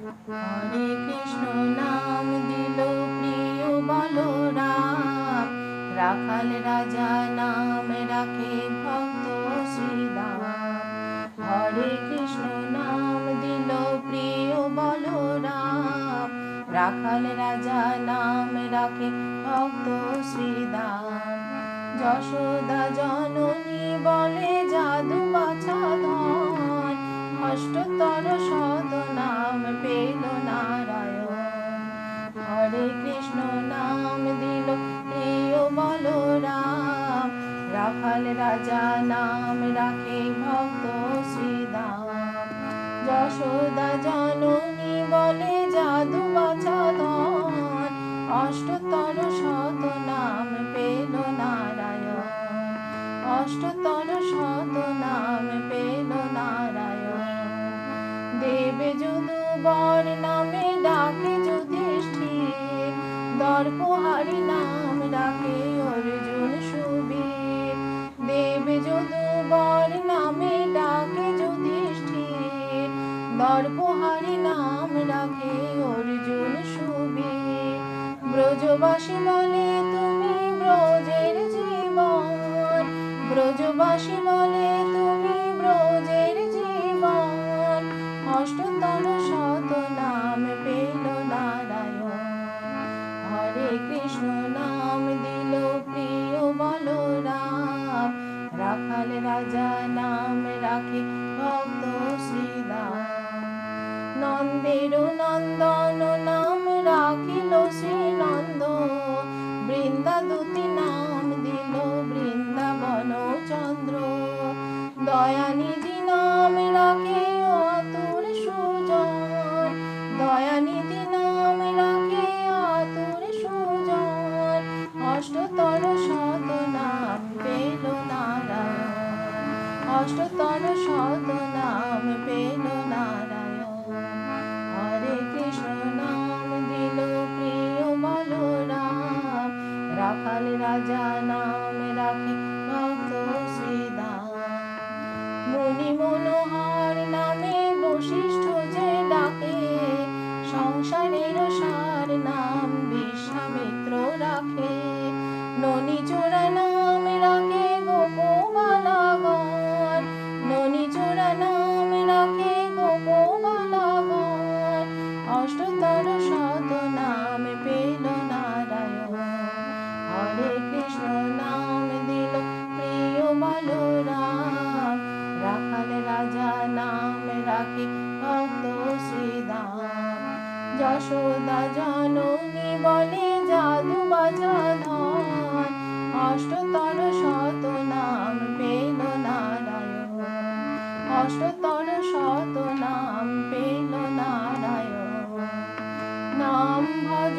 হরে কৃষ্ণ নাম দিল প্রিয় বলরাম। রাখাল রাজা নাম রাখে ভক্ত শ্রীরাম হরে কৃষ্ণ নাম দিল প্রিয় বলরাম। রাখাল রাজা নাম রাখে ভক্ত শ্রীরাম যশোদা জননী বলে জাদু বাছা অষ্টতর শত নাম পেল নারায়ণ। হরে কৃষ্ণ নাম দিল প্রিয় বলরাম। রাখাল রাজা নাম রাখে ভক্ত শ্রীদাম। যশোদা জননী বলে জাদু বাছা ধন। অষ্টতর দেবে যদু বর নামে ডাকে যুধিষ্ঠির। দর্পহারি নাম ডাকে অর্জুন সুবীর। দেবে যদু বর নামে ডাকে যুধিষ্ঠির। দর্পহারি নাম ডাকে অর্জুন সুবীর। ব্রজবাসী বলে, তুমি ব্রজের জীবন। ব্রজবাসী বলে তুমি কৃষ্ণ নাম দিল প্রিয় বলরাম। রাখাল রাজা নাম রাখে ভক্ত শ্রীরাম নন্দের নন্দন নাম রাখিল শ্রীনন্দ। বৃন্দা দুতি নাম দিল বৃন্দাবন চন্দ্র দয়ানিধি অষ্টতর শত নাম পেল নারায়ণ। হরে কৃষ্ণ নাম দিল প্রিয় বলরাম। রাখাল রাজা নাম রাখে ভক্ত শ্রীদাম। মুনি মনোহর নামে বশিষ্ঠ যে ডাকে, সংসারের সার নাম বিশ্বামিত্র রাখে। ননি চোরা কৃষ্ণ নাম নাম যশোদা জননী বলে জাদু অষ্টতর শত নাম পেল নারায়ণ। অষ্টতর শত নাম পেল নারায়ণ। নাম ভজ